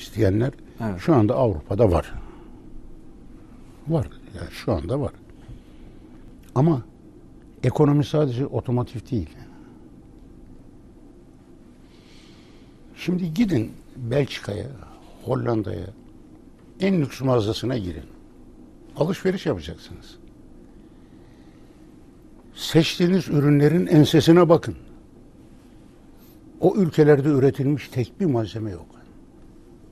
isteyenler Evet. şu anda Avrupa'da var. Var. Yani şu anda var. Ama ekonomi sadece otomotiv değil. Şimdi gidin Belçika'ya, Hollanda'ya, en lüks mağazasına girin. Alışveriş yapacaksınız. Seçtiğiniz ürünlerin ensesine bakın. O ülkelerde üretilmiş tek bir malzeme yok.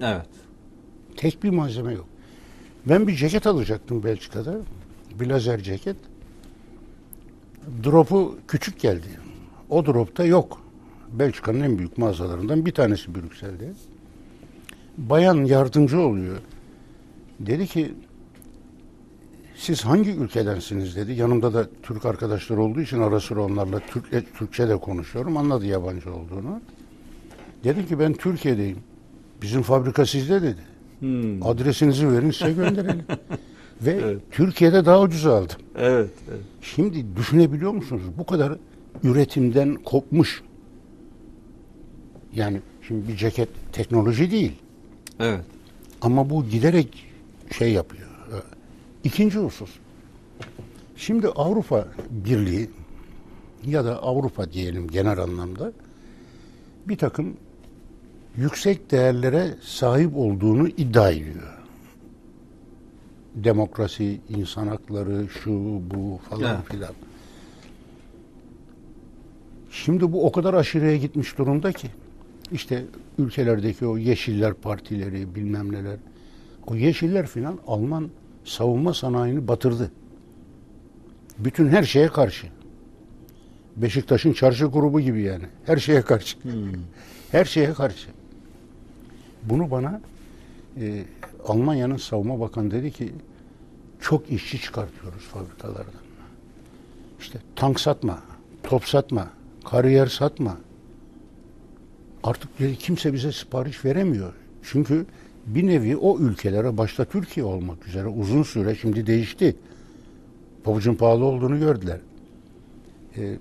Evet. Tek bir malzeme yok. Ben bir ceket alacaktım Belçika'da. Bir lazer ceket. Drop'u küçük geldi. O drop'ta yok. Belçika'nın en büyük mağazalarından bir tanesi Brüksel'de. Bayan yardımcı oluyor. Dedi ki siz hangi ülkedensiniz dedi. Yanımda da Türk arkadaşlar olduğu için ara sıra onlarla Türkçe, Türkçe de konuşuyorum. Anladı yabancı olduğunu. Dedim ki ben Türkiye'deyim. Bizim fabrika sizde dedi. Hmm. Adresinizi verin size gönderelim. Ve Evet. Türkiye'de daha ucuza aldım. Evet. evet. Şimdi düşünebiliyor musunuz? Bu kadar üretimden kopmuş. Yani şimdi bir ceket teknoloji değil. Evet. Ama bu giderek şey yapıyor. İkinci husus. Şimdi Avrupa Birliği ya da Avrupa diyelim genel anlamda bir takım yüksek değerlere sahip olduğunu iddia ediyor. Demokrasi, insan hakları, şu bu falan Evet. filan. Şimdi bu o kadar aşırıya gitmiş durumda ki işte ülkelerdeki o yeşiller partileri bilmem neler o yeşiller filan Alman savunma sanayini batırdı. Bütün her şeye karşı. Beşiktaş'ın çarşı grubu gibi yani. Her şeye karşı. Her şeye karşı. Bunu bana e, Almanya'nın savunma bakanı dedi ki çok işçi çıkartıyoruz fabrikalardan. İşte tank satma, top satma, kariyer satma. Artık dedi, kimse bize sipariş veremiyor. Çünkü bir nevi o ülkelere başta Türkiye olmak üzere uzun süre şimdi değişti. Pabucun pahalı olduğunu gördüler. Ee,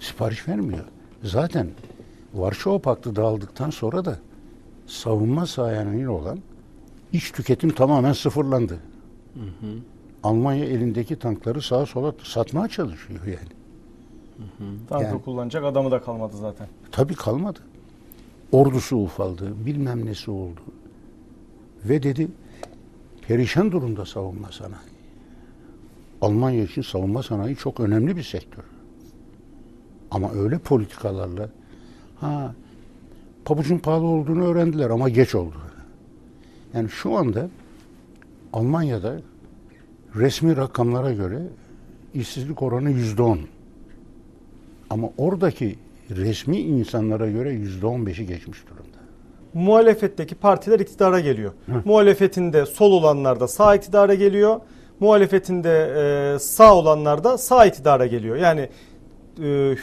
sipariş vermiyor. Zaten Varşova Paktı dağıldıktan sonra da savunma sahayinin olan iç tüketim tamamen sıfırlandı. Almanya elindeki tankları sağa sola satmaya çalışıyor yani. Tankı Yani- kullanacak adamı da kalmadı zaten. Tabii kalmadı. Ordusu ufaldı, bilmem nesi oldu. Ve dedi, perişan durumda savunma sanayi. Almanya için savunma sanayi çok önemli bir sektör. Ama öyle politikalarla, ha, pabucun pahalı olduğunu öğrendiler ama geç oldu. Yani şu anda Almanya'da resmi rakamlara göre işsizlik oranı yüzde on. Ama oradaki resmi insanlara göre yüzde on beşi geçmiş durumda. Muhalefetteki partiler iktidara geliyor. Hı. Muhalefetinde sol olanlar da sağ iktidara geliyor. Muhalefetinde e, sağ olanlar da sağ iktidara geliyor. Yani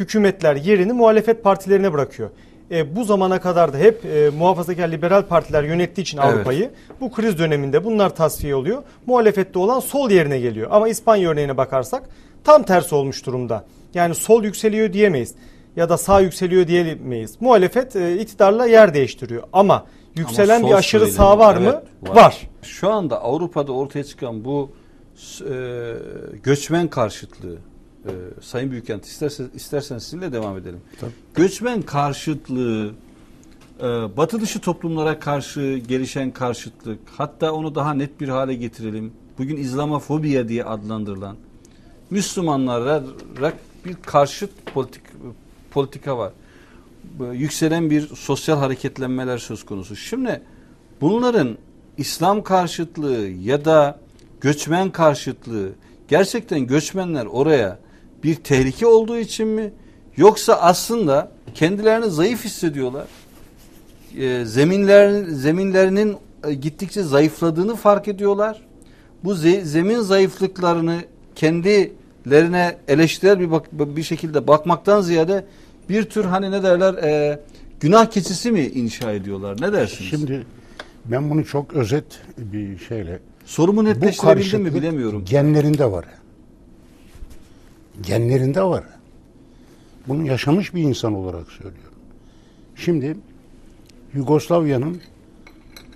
hükümetler yerini muhalefet partilerine bırakıyor. E, bu zamana kadar da hep e, muhafazakar liberal partiler yönettiği için Evet. Avrupa'yı bu kriz döneminde bunlar tasfiye oluyor. Muhalefette olan sol yerine geliyor. Ama İspanya örneğine bakarsak tam tersi olmuş durumda. Yani sol yükseliyor diyemeyiz ya da sağ yükseliyor diyemeyiz. Muhalefet e, iktidarla yer değiştiriyor. Ama yükselen Ama bir aşırı söylemi, sağ var mı? evet, var. Şu anda Avrupa'da ortaya çıkan bu e, göçmen karşıtlığı e, Sayın Büyükent istersen, isterseniz sizinle devam edelim. Tabii. Göçmen karşıtlığı e, batı dışı toplumlara karşı gelişen karşıtlık hatta onu daha net bir hale getirelim. Bugün İslamofobiya diye adlandırılan Müslümanlara bir karşıt politik politika var. Yükselen bir sosyal hareketlenmeler söz konusu. Şimdi bunların İslam karşıtlığı ya da göçmen karşıtlığı gerçekten göçmenler oraya bir tehlike olduğu için mi yoksa aslında kendilerini zayıf hissediyorlar. E, zeminler zeminlerinin e, gittikçe zayıfladığını fark ediyorlar. Bu ze- zemin zayıflıklarını kendilerine eleştirel bir bak- bir şekilde bakmaktan ziyade bir tür hani ne derler e, günah keçisi mi inşa ediyorlar? Ne dersiniz? Şimdi ben bunu çok özet bir şeyle Sorumu netleştirebildim mi bilemiyorum. genlerinde var. Genlerinde var. Bunu yaşamış bir insan olarak söylüyorum. Şimdi Yugoslavya'nın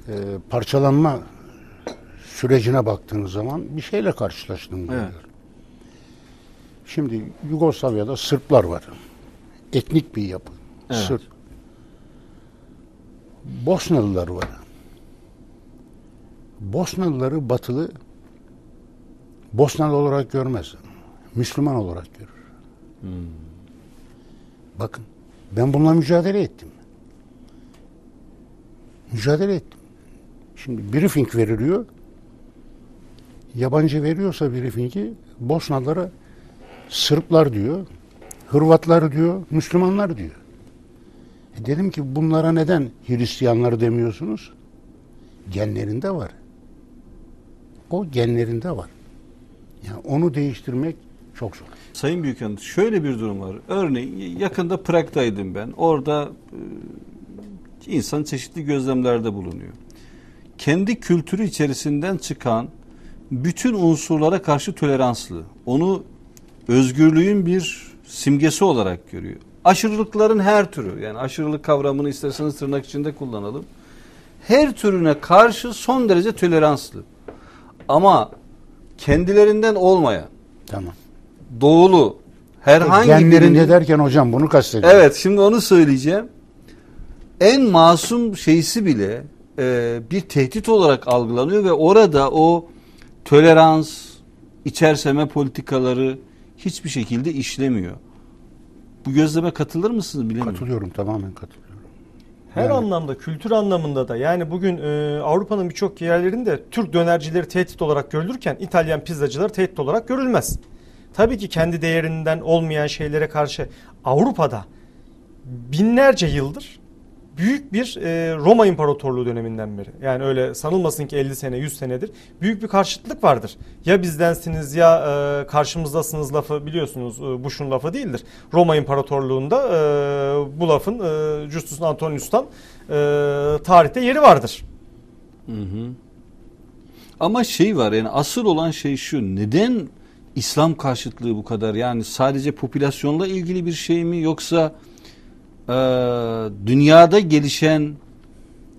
e, parçalanma sürecine baktığınız zaman bir şeyle karşılaştığını görüyorum. Şimdi Yugoslavya'da Sırplar var. Etnik bir yapı. Evet. Sırp. Bosnalılar var. Bosnalıları batılı Bosnalı olarak görmez. Müslüman olarak görür. Bakın ben bununla mücadele ettim. Mücadele ettim. Şimdi briefing veriliyor. Yabancı veriyorsa briefingi Bosnalılara Sırplar diyor, Hırvatlar diyor, Müslümanlar diyor. E dedim ki bunlara neden Hristiyanlar demiyorsunuz? Genlerinde var. O genlerinde var. Yani onu değiştirmek çok zor. Sayın Büyükanıt şöyle bir durum var. Örneğin yakında Prag'daydım ben. Orada e, insan çeşitli gözlemlerde bulunuyor. Kendi kültürü içerisinden çıkan bütün unsurlara karşı toleranslı. Onu özgürlüğün bir simgesi olarak görüyor. Aşırılıkların her türü yani aşırılık kavramını isterseniz tırnak içinde kullanalım. Her türüne karşı son derece toleranslı. Ama kendilerinden olmayan Tamam. Doğulu herhangi Genlerinde birinin derken hocam bunu kastediyorum. Evet şimdi onu söyleyeceğim. En masum şeysi bile e, bir tehdit olarak algılanıyor ve orada o tolerans, içerseme politikaları hiçbir şekilde işlemiyor. Bu gözleme katılır mısınız bilemiyorum. Katılıyorum tamamen katılıyorum. Her Yani- anlamda, kültür anlamında da yani bugün e, Avrupa'nın birçok yerlerinde Türk dönercileri tehdit olarak görülürken İtalyan pizzacılar tehdit olarak görülmez. Tabii ki kendi değerinden olmayan şeylere karşı Avrupa'da binlerce yıldır büyük bir e, Roma İmparatorluğu döneminden beri. Yani öyle sanılmasın ki 50 sene 100 senedir büyük bir karşıtlık vardır. Ya bizdensiniz ya e, karşımızdasınız lafı biliyorsunuz e, Bush'un lafı değildir. Roma İmparatorluğu'nda e, bu lafın e, Justus Antonius'tan e, tarihte yeri vardır. Hı hı. Ama şey var yani asıl olan şey şu. Neden İslam karşıtlığı bu kadar? Yani sadece popülasyonla ilgili bir şey mi yoksa e, dünyada gelişen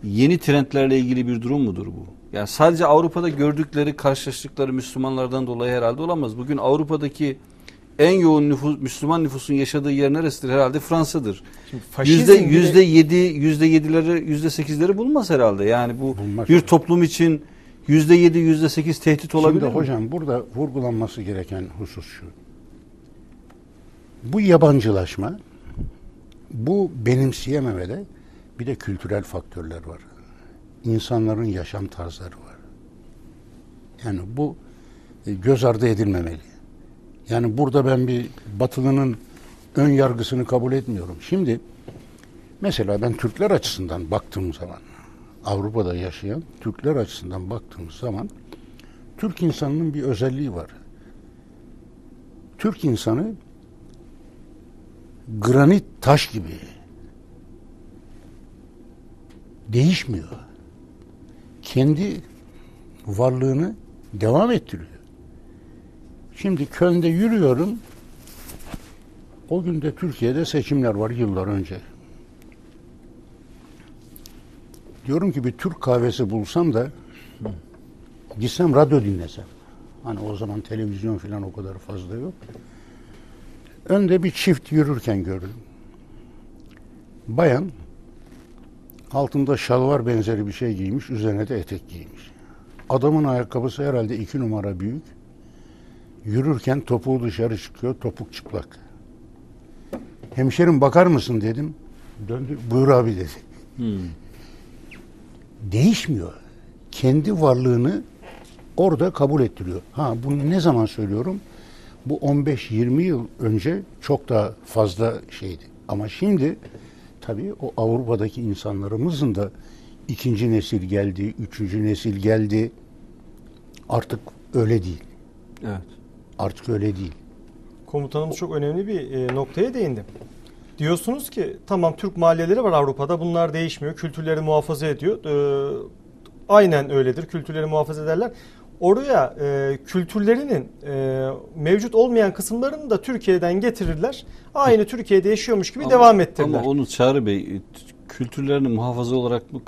yeni trendlerle ilgili bir durum mudur bu? Yani sadece Avrupa'da gördükleri, karşılaştıkları Müslümanlardan dolayı herhalde olamaz. Bugün Avrupa'daki en yoğun nüfus, Müslüman nüfusun yaşadığı yer neresidir? Herhalde Fransa'dır. Yüzde yüzde yedi, yüzde yedileri, yüzde sekizleri bulmaz herhalde. Yani bu bir toplum için yüzde yedi, yüzde sekiz tehdit olabilir Şimdi mi? hocam burada vurgulanması gereken husus şu. Bu yabancılaşma, bu benimseyememede bir de kültürel faktörler var. İnsanların yaşam tarzları var. Yani bu e, göz ardı edilmemeli. Yani burada ben bir batılının ön yargısını kabul etmiyorum. Şimdi mesela ben Türkler açısından baktığım zaman Avrupa'da yaşayan Türkler açısından baktığımız zaman Türk insanının bir özelliği var. Türk insanı granit taş gibi değişmiyor. Kendi varlığını devam ettiriyor. Şimdi Köln'de yürüyorum. O gün de Türkiye'de seçimler var yıllar önce. Diyorum ki bir Türk kahvesi bulsam da gitsem radyo dinlesem. Hani o zaman televizyon falan o kadar fazla yok. Önde bir çift yürürken gördüm. Bayan altında şalvar benzeri bir şey giymiş, üzerine de etek giymiş. Adamın ayakkabısı herhalde iki numara büyük. Yürürken topuğu dışarı çıkıyor, topuk çıplak. Hemşerim bakar mısın dedim. Döndü, buyur abi dedi. Hmm. Değişmiyor. Kendi varlığını orada kabul ettiriyor. Ha bunu ne zaman söylüyorum? Bu 15-20 yıl önce çok daha fazla şeydi. Ama şimdi tabii o Avrupa'daki insanlarımızın da ikinci nesil geldi, üçüncü nesil geldi. Artık öyle değil. Evet. Artık öyle değil. Komutanımız çok önemli bir e, noktaya değindi. Diyorsunuz ki tamam Türk mahalleleri var Avrupa'da bunlar değişmiyor. Kültürleri muhafaza ediyor. Ee, aynen öyledir. Kültürleri muhafaza ederler. Oraya e, kültürlerinin e, mevcut olmayan kısımlarını da Türkiye'den getirirler. Aynı Türkiye'de yaşıyormuş gibi Ama- devam ettirirler. Ama onu Çağrı Bey kültürlerini muhafaza olarak mı